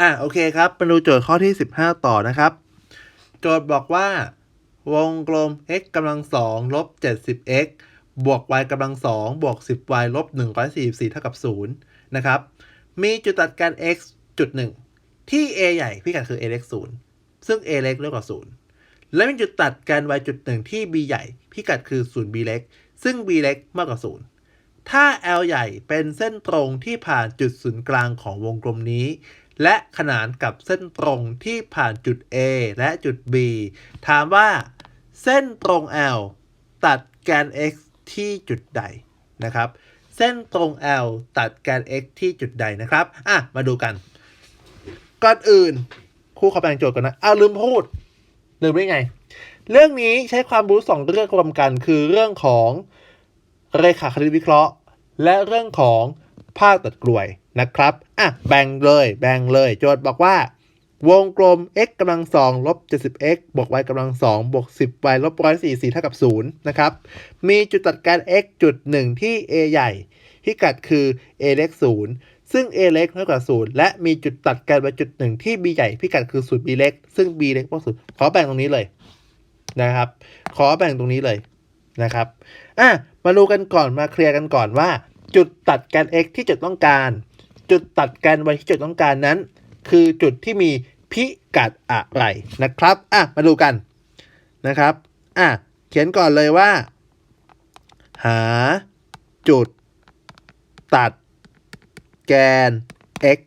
อะโอเคครับมาดูโจทย์ข้อที่ 15 ต่อนะครับ โจทย์บอกว่า วงกลม x กำลังสองลบ 70x บวก y กำลังสองบวก 10y ลบ144เท่ากับ0นะครับ มีจุดตัดกัน x จุดหนึ่งที่ a ใหญ่พิกัดคือ a เล็ก0ซึ่ง a เล็กเล็กกว่า 0 และมีจุดตัดกัน y จุดหนึ่งที่ b ใหญ่พิกัดคือ 0b เล็ก ซึ่ง b เล็กมากกว่า 0ถ้า L ใหญ่เป็นเส้นตรงที่ผ่านจุดศูนย์กลางของวงกลมนี้ และขนานกับเส้นตรงที่ผ่านจุด A และจุด B ถามว่า เส้นตรง L ตัดแกน x ที่จุดใดนะครับ เส้นตรง L ตัดแกน x ที่จุดใดนะครับ อะ มาดูกัน ก่อนอื่นครูขอแบ่งโจทย์ก่อนนะเอาลืมพูด ลืมได้ไง เรื่องนี้ใช้ความรู้สองเรื่องรวมกัน คือเรื่องของเรขาคณิตวิเคราะห์ และเรื่องของ ภาคตัดกลวยนะครับ อะ แบ่งเลย แบ่งเลย โจทย์บอกว่า วงกลม x กำลังสองลบ 70x บวก y กำลังสองบวก 10y ลบ144เท่ากับ 0 นะครับ มีจุดตัดการ x จุดหนึ่งที่ a ใหญ่ พิกัดคือ a เล็ก 0 ซึ่ง a เล็กน้อยกว่า 0 และมีจุดตัดกัน y จุดหนึ่งที่ b ใหญ่ พิกัดคือ 0b เล็ก ซึ่ง b เล็กกว่า0ขอแบ่งตรงนี้เลยนะครับ ขอแบ่งตรงนี้เลยนะครับ อะ มาดูกันก่อน มาเคลียร์กันก่อนว่า จุดตัดแกน x ที่จุดต้องการ จุดตัดแกน y ที่จุดต้องการนั้น คือจุดที่มีพิกัดอะไรนะครับอะมาดูกันนะครับอะเขียนก่อนเลยว่า หาจุดตัดแกน x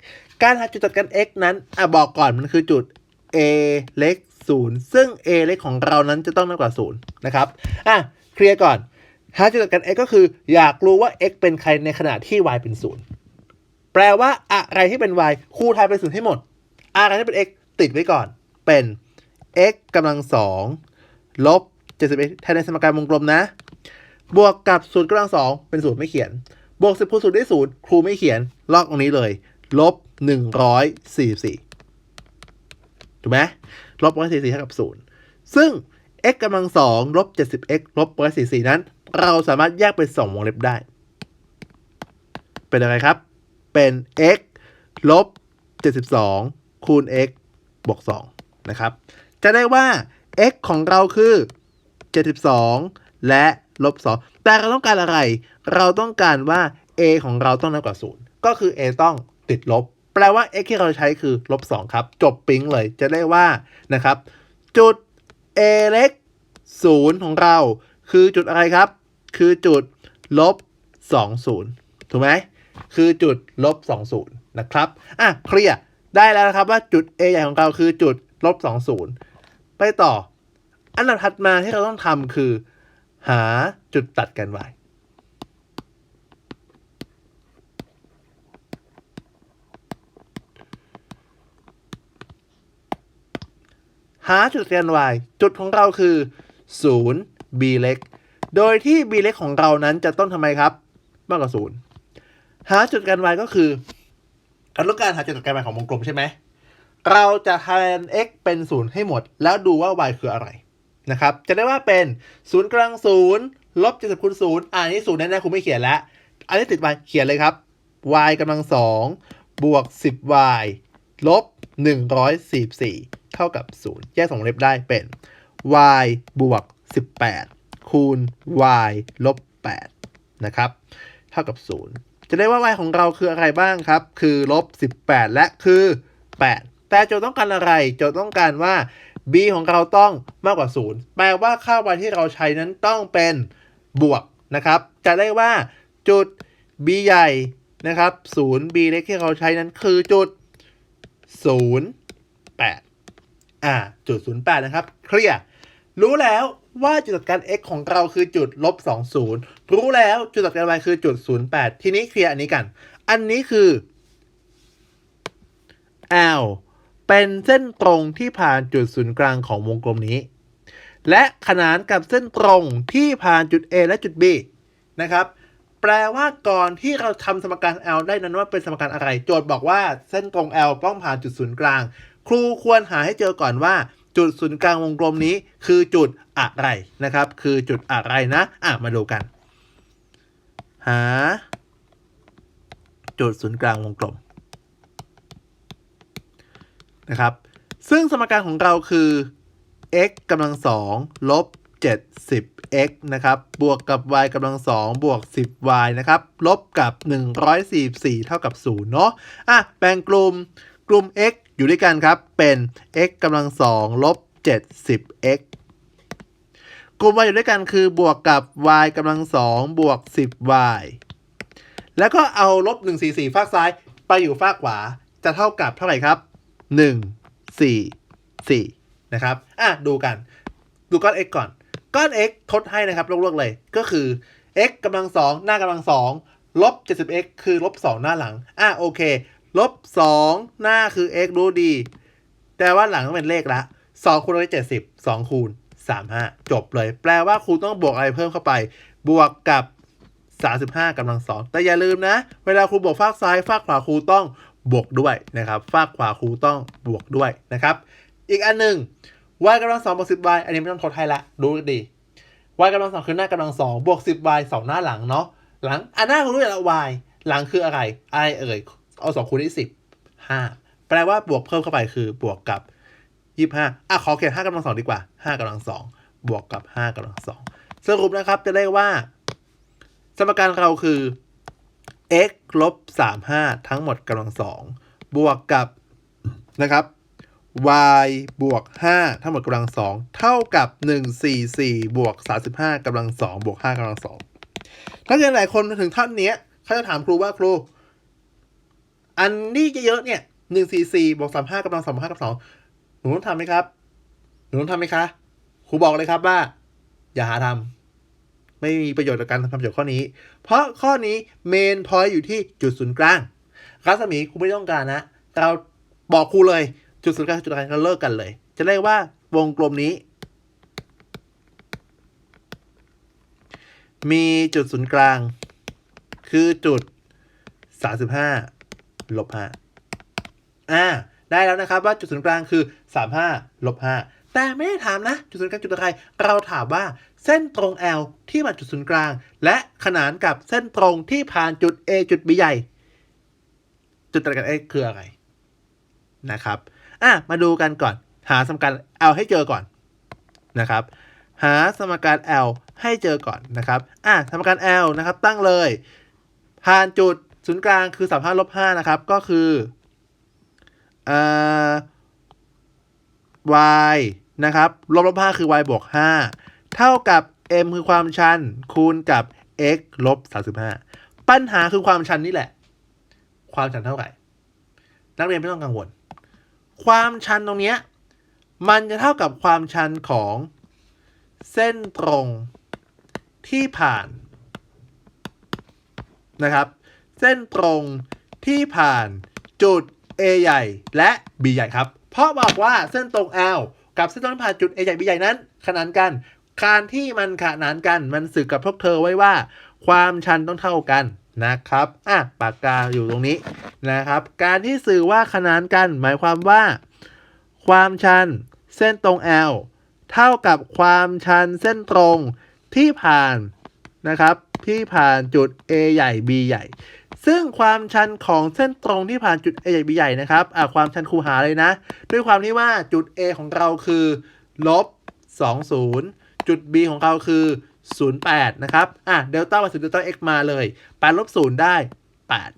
การหาจุดตัดแกน x นั้นอะบอกก่อนมันคือจุด a เล็ก0ซึ่ง a เล็กของเรานั้นจะต้องน้อยกว่า 0 นะครับ อะ เคลียร์ก่อน หาจุดตัดกัน x ก็คืออยากรู้ว่า x เป็นใครในขณะที่ y เป็น0แปลว่าอะไรที่เป็น y ครูทายเป็น0ให้หมด อะไรที่เป็น x ติดไว้ก่อน เป็น x กำลังสองลบ71แทนในสมการวงกลมนะ บวกกับ0กำลังสองเป็น0ไม่เขียน บวก 10คูณ0ได้0ครูไม่เขียน ลอกตรงนี้เลย ลบ 144 ถูกไหมลบ144เท่ากับ0ซึ่ง x กำลังสองลบ 70x ลบ144 นั้น เราสามารถแยกเป็น 2 วงเล็บได้ เป็นอะไรครับ เป็น x ลบ 72 คูณ x บวก 2 นะครับ จะได้ว่า x ของเราคือ 72 และลบ 2 แต่เราต้องการอะไร เราต้องการว่า a ของเราต้องน้อยกว่า 0 ก็คือ a ต้องติดลบ แปลว่า x ที่เราใช้คือลบ 2 ครับ จบปิ๊งเลย จะได้ว่านะครับ จุด a เล็ก0ของเรา คือจุดอะไรครับ คือจุดลบ20 ถูกไหม คือจุดลบ20 นะครับ อะ เคลียร์ ได้แล้วนะครับว่าจุด A ใหญ่ของเราคือจุดลบ20 ไปต่อ อันดับถัดมาที่เราต้องทำคือ หาจุดตัดกัน y หาจุดตัดกัน y จุดของเราคือ 0 b เล็ก โดยที่ b เล็กของเรานั้นจะต้องทำไมครับ มากกว่า0หาจุดกัน y ก็คือเราต้องการหาจุดตัดกัน y ของวงกลมใช่ไหม เราจะแทน x เป็น0ให้หมด แล้วดูว่า y คืออะไรนะครับ จะได้ว่าเป็น0กลาง0ลบ70คูณ0อ่านี้0แน่ๆคุณไม่เขียนแล้ว อันนี้ติด y เขียนเลยครับ y กำลัง2บวก 10y ลบ144เท่ากับ0แยกสองวงเล็บได้เป็น y บวก18 คูณ y ลบ8นะครับ เท่ากับ 0 จะได้ว่า y ของเราคืออะไรบ้างครับ คือลบ18 และคือ 8 แต่โจทย์ต้องการอะไร โจทย์ต้องการว่า b ของเราต้องมากกว่า 0 แปลว่าค่า y ที่เราใช้นั้นต้องเป็นบวกนะครับ จะได้ว่าจุด b ใหญ่นะครับ0 b เล็กที่เราใช้นั้นคือจุด 0 8อ่าจุด 08 นะครับ เคลียร์รู้แล้ว ว่าจุดตัดการ x ของเราคือจุดลบ20 รู้แล้วจุดตัดการ y คือจุด 08 ทีนี้เคลียร์อันนี้กัน อันนี้คือ L เป็นเส้นตรงที่ผ่านจุดศูนย์กลางของวงกลมนี้ และขนานกับเส้นตรงที่ผ่านจุด A และจุด B นะครับ แปลว่าก่อนที่เราทำสมการ L ได้นั้นว่าเป็นสมการอะไร โจทย์บอกว่าเส้นตรง L ต้องผ่านจุดศูนย์กลาง ครูควรหาให้เจอก่อนว่า จุดศูนย์กลางวงกลมนี้คือจุดอะไรนะครับ คือจุดอะไรนะอะมาดูกัน หา จุดศูนย์กลางวงกลมนะครับ ซึ่งสมการของเราคือ x กำลังสองลบ 70x นะครับ บวกกับ y กำลังสองบวก 10y นะครับ ลบกับ 144 เท่ากับ0เนาะ อะ แบ่งกลุ่ม กลุ่ม x อยู่ด้วยกันครับ เป็น x กำลังสองลบ 70x กลุ่ม y อยู่ด้วยกันคือบวกกับ y กำลังสองบวก 10y แล้วก็เอาลบ144ฝากซ้ายไปอยู่ฝากขวา จะเท่ากับเท่าไหร่ครับ 1 4 4 นะครับ อะ ดูกัน ดูก้อน x ก่อน ก้อน x ทดให้นะครับลวกๆเลย ก็คือ x กำลังสองหน้ากำลังสองลบ 70x คือลบ 2 หน้าหลัง อะ โอเค ลบ2หน้าคือ x รู้ดีแต่ว่าหลังต้องเป็นเลขละ2คูณร้อยเจ็ดสิบสองคูณสามห้าจบเลย แปลว่าครูต้องบวกอะไรเพิ่มเข้าไป บวกกับ35กำลังสองแต่อย่าลืมนะ เวลาครูบวกฝากซ้ายฝากขวาครูต้องบวกด้วยนะครับฝากขวาครูต้องบวกด้วยนะครับ อีกอันหนึ่ง y กำลังสองบวกสิบ y อันนี้ไม่ต้องทดให้ละ ดูดี y กำลังสองคือหน้ากำลังสองบวกสิบ y สองหน้าหลังเนาะหลังอันหน้าคุณรู้อยู่แล้ว y หลังคืออะไรอะไรเอ่ย เอาสองคูณได้สิบห้าแปลว่าบวกเพิ่มเข้าไปคือบวกกับยี่ห้าอะขอเขียนห้ากำลังสองดีกว่าห้ากำลังสองบวกกับห้ากำลังสองสรุปนะครับจะได้ว่า สมการเราคือ x ลบ35ทั้งหมดกำลังสองบวกกับนะครับ y บวก 5 ทั้งหมดกำลังสองเท่ากับ 144 บวก 35กำลังสองบวก5กำลังสองถ้าเกิดหลายคนมาถึงท่านนี้เขาจะถามครูว่าครู อันนี้เยอะๆเนี่ย144บวก35กำลังสองบวก5กำลังสองหนูต้องทำไหมครับ หนูต้องทำไหมคะครูบอกเลยครับว่า อย่าหาทำไม่มีประโยชน์กับการทำประโยชน์ข้อนี้ เพราะข้อนี้เมนพอยต์อยู่ที่จุดศูนย์กลางรัศมีครูไม่ต้องการนะเราบอกครูเลย จุดศูนย์กลางจุดกลางเราเลิกกันเลย จะเรียกว่าวงกลมนี้ มีจุดศูนย์กลาง คือจุด 35 ลบ5อ่าได้แล้วนะครับว่าจุดศูนย์กลางคือ 35ลบ5แต่ไม่ได้ถามนะ จุดศูนย์กลางจุดอะไรเราถามว่าเส้นตรง L ที่มาจุดศูนย์กลาง และขนานกับเส้นตรงที่ผ่านจุด A จุด B ใหญ่ จุดตัดกัน X คืออะไรนะครับอะมาดูกันก่อน หาสมการ L ให้เจอก่อนนะครับ หาสมการ L ให้เจอก่อนนะครับอะสมการ L นะครับตั้งเลย ผ่านจุด ศูนย์กลางคือ35ลบ5นะครับ ก็คือเอ่อ y นะครับลบลบ5คือ y บวก5เท่ากับ m คือความชัน คูณกับ x ลบ35ปัญหาคือความชันนี่แหละ ความชันเท่าไหร่ นักเรียนไม่ต้องกังวล ความชันตรงเนี้ยมันจะเท่ากับความชันของเส้นตรงที่ผ่านนะครับ เส้นตรงที่ผ่านจุด A ใหญ่และ B ใหญ่ครับ เพราะบอกว่าเส้นตรง L กับเส้นตรงผ่านจุด A ใหญ่ B ใหญ่นั้น ขนานกัน การที่มันขนานกันมันสื่อกับพวกเธอไว้ว่า ความชันต้องเท่ากันนะครับ อะ ปากกาอยู่ตรงนี้นะครับ การที่สื่อว่าขนานกัน หมายความว่า ความชันเส้นตรง L เท่ากับความชันเส้นตรงที่ผ่านนะครับ ที่ผ่านจุด A ใหญ่ B ใหญ่ ซึ่งความชันของเส้นตรงที่ผ่านจุด A ใหญ่ B ใหญ่นะครับอะความชันคูหาเลยนะ ด้วยความที่ว่าจุด A ของเราคือลบ20 จุด B ของเราคือ 08 นะครับ อะเดลต้ามาถึงเดลต้า x มาเลย8ลบ0ได้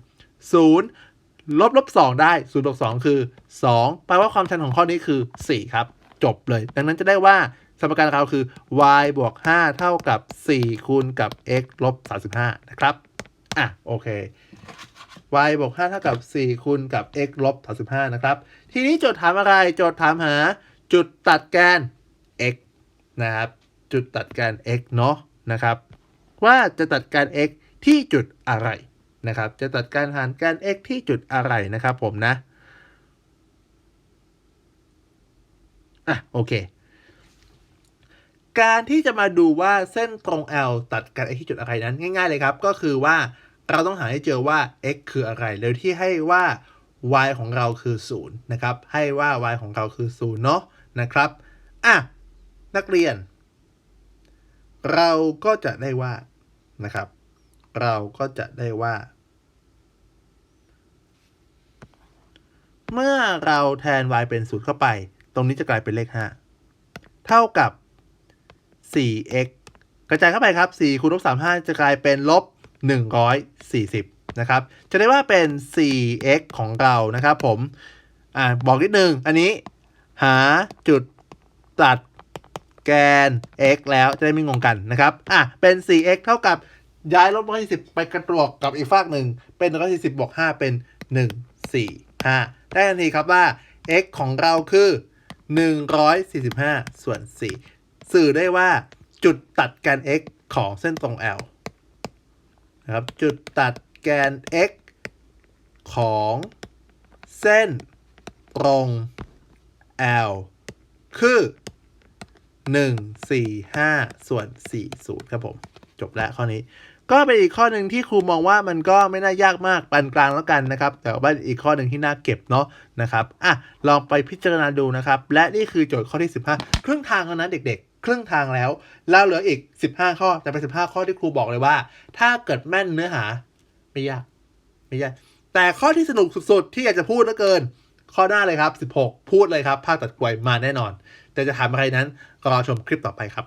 8 0 ลบลบ2ได้0บ2คือ 2 แปลว่าความชันของข้อนี้คือ 4 ครับ จบเลย ดังนั้นจะได้ว่าสมการเราคือ y บวก 5 เท่ากับ 4 คูณกับ x ลบ 35 นะครับ อะ โอเค y บวก5เท่ากับ 4 คูณกับ x ลบ35นะครับ ทีนี้โจทย์ถามอะไร โจทย์ถามหาจุดตัดแกน x นะครับ จุดตัดแกน x เนาะนะครับ ว่าจะตัดแกน x ที่จุดอะไรนะครับ จะตัดการหารแกน x ที่จุดอะไรนะครับผมนะ อะโอเค การที่จะมาดูว่าเส้นตรง L ตัดกัน x ที่จุดอะไรนั้นง่าย ๆ เลยครับ ก็คือว่า เราต้องหาให้เจอว่า x คืออะไรโดยที่ให้ว่า y ของเราคือ0นะครับ ให้ว่า y ของเราคือ0เนาะนะครับ อะ นักเรียน เราก็จะได้ว่านะครับ เราก็จะได้ว่า เมื่อเราแทน y เป็นศูนย์เข้าไป ตรงนี้จะกลายเป็นเลข 5 เท่ากับ 4x กระจายเข้าไปครับ 4คูณลบ35 จะกลายเป็นลบ 140 นะครับ จะได้ว่าเป็น 4x ของเรานะครับผม อ่าบอกนิดนึง อันนี้หาจุดตัดแกน x แล้วจะได้ไม่งงกันนะครับ อะ เป็น 4x เท่ากับย้ายลบ140 ไปกระตรวกกับอีกฝากหนึ่ง เป็น140บวก5เป็น 145 ได้ทันทีครับว่า x ของเราคือ 145 ส่วน 4 สื่อได้ว่าจุดตัดแกน x ของเส้นตรง L นะครับจุดตัดแกน x ของเส้นตรง L คือ 1 4 5 ส่วน 40 ครับผม จบแล้วข้อนี้ ก็เป็นอีกข้อหนึ่งที่ครูมองว่ามันก็ไม่น่ายากมากปานกลางแล้วกันนะครับ แต่ว่าอีกข้อหนึ่งที่น่าเก็บเนาะนะครับอะลองไปพิจารณาดูนะครับ และนี่คือโจทย์ข้อที่ 15 ครึ่งทางแล้วนะเด็กๆ ครึ่งทางแล้ว แล้วเหลืออีก 15 ข้อ แต่เป็น 15 ข้อที่ครูบอกเลยว่า ถ้าเกิดแม่นเนื้อหา ไม่ยาก ไม่ยาก แต่ข้อที่สนุกสุดๆ ที่อยากจะพูดเหลือเกิน ข้อหน้าเลยครับ 16 พูดเลยครับ ภาคตัดกลวยมาแน่นอน แต่จะถามอะไรนั้น รอชมคลิปต่อไปครับ